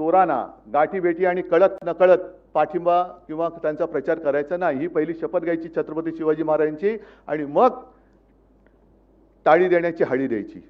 चोरांना गाठीबेटी आणि कळत नकळत पाठिंबा किंवा त्यांचा प्रचार करायचा नाही. ही पहिली शपथ घ्यायची छत्रपती शिवाजी महाराजांची आणि मग टाळी देण्याची हळी द्यायची.